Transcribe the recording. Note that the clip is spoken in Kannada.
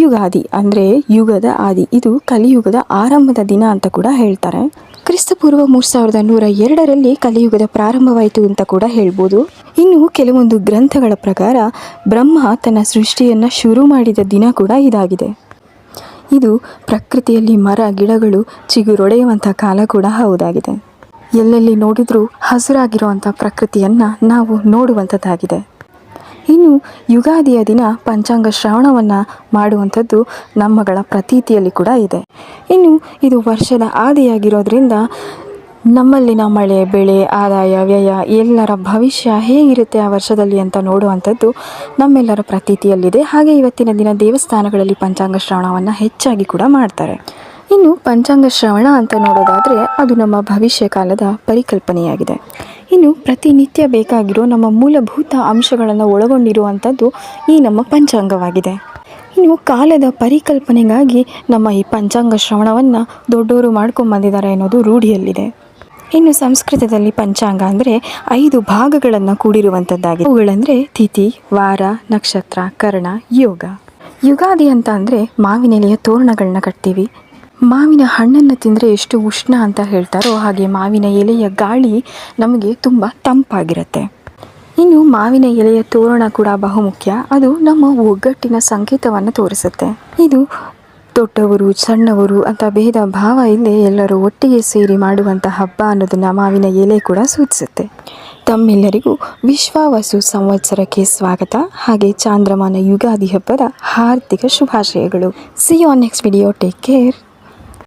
ಯುಗಾದಿ ಅಂದರೆ ಯುಗದ ಆದಿ. ಇದು ಕಲಿಯುಗದ ಆರಂಭದ ದಿನ ಅಂತ ಕೂಡ ಹೇಳ್ತಾರೆ. ಕ್ರಿಸ್ತಪೂರ್ವ ಮೂರು ಸಾವಿರದ ನೂರ ಎರಡರಲ್ಲಿ ಕಲಿಯುಗದ ಪ್ರಾರಂಭವಾಯಿತು ಅಂತ ಕೂಡ ಹೇಳ್ಬೋದು. ಇನ್ನು ಕೆಲವೊಂದು ಗ್ರಂಥಗಳ ಪ್ರಕಾರ ಬ್ರಹ್ಮ ತನ್ನ ಸೃಷ್ಟಿಯನ್ನು ಶುರು ಮಾಡಿದ ದಿನ ಕೂಡ ಇದಾಗಿದೆ. ಇದು ಪ್ರಕೃತಿಯಲ್ಲಿ ಮರ, ಗಿಡಗಳು ಚಿಗುರೊಡೆಯುವಂಥ ಕಾಲ ಕೂಡ ಹೌದಾಗಿದೆ. ಎಲ್ಲೆಲ್ಲಿ ನೋಡಿದರೂ ಹಸಿರಾಗಿರುವಂಥ ಪ್ರಕೃತಿಯನ್ನು ನಾವು ನೋಡುವಂಥದ್ದಾಗಿದೆ ಇನ್ನು ಯುಗಾದಿಯ ದಿನ ಪಂಚಾಂಗ ಶ್ರವಣವನ್ನು ಮಾಡುವಂಥದ್ದು ನಮ್ಮಗಳ ಪ್ರತೀತಿಯಲ್ಲಿ ಕೂಡ ಇದೆ. ಇನ್ನು ಇದು ವರ್ಷದ ಆದಿಯಾಗಿರೋದ್ರಿಂದ ನಮ್ಮಲ್ಲಿನ ಮಳೆ, ಬೆಳೆ, ಆದಾಯ, ವ್ಯಯ ಎಲ್ಲರ ಭವಿಷ್ಯ ಹೇಗಿರುತ್ತೆ ಆ ವರ್ಷದಲ್ಲಿ ಅಂತ ನೋಡುವಂಥದ್ದು ನಮ್ಮೆಲ್ಲರ ಪ್ರತೀತಿಯಲ್ಲಿದೆ. ಹಾಗೆ ಇವತ್ತಿನ ದಿನ ದೇವಸ್ಥಾನಗಳಲ್ಲಿ ಪಂಚಾಂಗ ಶ್ರವಣವನ್ನು ಹೆಚ್ಚಾಗಿ ಕೂಡ ಮಾಡ್ತಾರೆ. ಇನ್ನು ಪಂಚಾಂಗ ಶ್ರವಣ ಅಂತ ನೋಡೋದಾದರೆ ಅದು ನಮ್ಮ ಭವಿಷ್ಯ ಕಾಲದ ಪರಿಕಲ್ಪನೆಯಾಗಿದೆ. ಇನ್ನು ಪ್ರತಿನಿತ್ಯ ಬೇಕಾಗಿರೋ ನಮ್ಮ ಮೂಲಭೂತ ಅಂಶಗಳನ್ನು ಒಳಗೊಂಡಿರುವಂಥದ್ದು ಈ ನಮ್ಮ ಪಂಚಾಂಗವಾಗಿದೆ. ಇನ್ನು ಕಾಲದ ಪರಿಕಲ್ಪನೆಗಾಗಿ ನಮ್ಮ ಈ ಪಂಚಾಂಗ ಶ್ರವಣವನ್ನು ದೊಡ್ಡವರು ಮಾಡ್ಕೊಂಬಂದಿದ್ದಾರೆ ಅನ್ನೋದು ರೂಢಿಯಲ್ಲಿದೆ. ಇನ್ನು ಸಂಸ್ಕೃತದಲ್ಲಿ ಪಂಚಾಂಗ ಅಂದರೆ ಐದು ಭಾಗಗಳನ್ನು ಕೂಡಿರುವಂಥದ್ದಾಗಿದೆ. ಅವುಗಳಂದರೆ ತಿಥಿ, ವಾರ, ನಕ್ಷತ್ರ, ಕರ್ಣ, ಯೋಗ. ಯುಗಾದಿ ಅಂತ ಅಂದರೆ ಮಾವಿನೆಲೆಯ ತೋರಣಗಳನ್ನ ಕಟ್ತೀವಿ. ಮಾವಿನ ಹಣ್ಣನ್ನು ತಿಂದರೆ ಎಷ್ಟು ಉಷ್ಣ ಅಂತ ಹೇಳ್ತಾರೋ ಹಾಗೆ ಮಾವಿನ ಎಲೆಯ ಗಾಳಿ ನಮಗೆ ತುಂಬ ತಂಪಾಗಿರುತ್ತೆ. ಇನ್ನು ಮಾವಿನ ಎಲೆಯ ತೋರಣ ಕೂಡ ಬಹುಮುಖ್ಯ. ಅದು ನಮ್ಮ ಒಗ್ಗಟ್ಟಿನ ಸಂಕೇತವನ್ನು ತೋರಿಸುತ್ತೆ. ಇದು ದೊಡ್ಡವರು, ಸಣ್ಣವರು ಅಂತ ಭೇದ ಭಾವ ಇಲ್ಲದೆ ಎಲ್ಲರೂ ಒಟ್ಟಿಗೆ ಸೇರಿ ಮಾಡುವಂಥ ಹಬ್ಬ ಅನ್ನೋದನ್ನು ಮಾವಿನ ಎಲೆ ಕೂಡ ಸೂಚಿಸುತ್ತೆ. ತಮ್ಮೆಲ್ಲರಿಗೂ ವಿಶ್ವಾವಸು ಸಂವತ್ಸರಕ್ಕೆ ಸ್ವಾಗತ. ಹಾಗೆ ಚಾಂದ್ರಮಾನ ಯುಗಾದಿ ಹಬ್ಬದ ಹಾರ್ದಿಕ ಶುಭಾಶಯಗಳು. See on next video take care